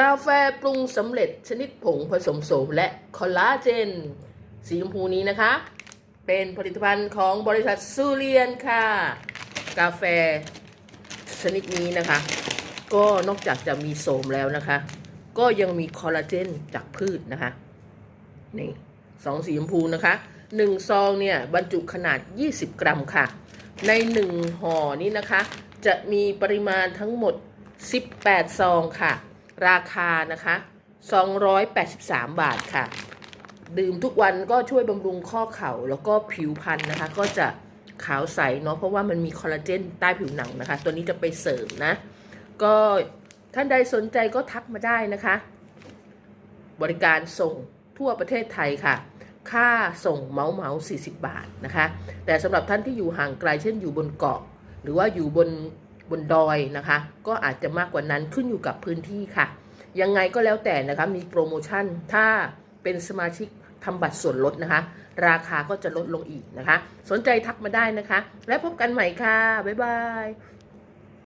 กาแฟปรุงสำเร็จชนิดผงผสมโสมและคอลลาเจน สีชมพูนี้นะคะ เป็นผลิตภัณฑ์ของบริษัทซูเรียนค่ะ กาแฟชนิดนี้นะคะ ก็นอกจากจะมีโสมแล้วนะคะ ก็ยังมีคอลลาเจนจากพืชนะคะ นี่สองสีชมพูนะคะหนึ่งซองเนี่ยบรรจุขนาด 20 กรัมค่ะ ในหนึ่งห่อนี้นะคะ จะมีปริมาณทั้งหมด 18 ซองค่ะ ราคานะคะ 283 บาทค่ะ ดื่มทุกวันก็ช่วยบำรุงข้อเข่าแล้วก็ผิวพรรณนะคะ ก็จะขาวใสเนาะเพราะว่ามันมีคอลลาเจนใต้ผิวหนังนะคะ ตัวนี้จะไปเสริมนะ ก็ท่านใดสนใจก็ทักมาได้นะคะ บริการส่งทั่วประเทศไทยค่ะ ค่าส่งเมาส์เมาส์40 บาทนะคะ แต่สำหรับท่านที่อยู่ห่างไกลเช่นอยู่บนเกาะ หรือว่าอยู่บน บนดอยนะคะ ก็อาจจะมากกว่านั้นขึ้นอยู่กับพื้นที่ค่ะ ยังไงก็แล้วแต่นะคะมีโปรโมชั่นถ้าเป็นสมาชิกทำบัตรส่วนลดนะคะ ราคาก็จะลดลงอีกนะคะ สนใจทักมาได้นะคะ และพบกันใหม่ค่ะ บ๊ายบาย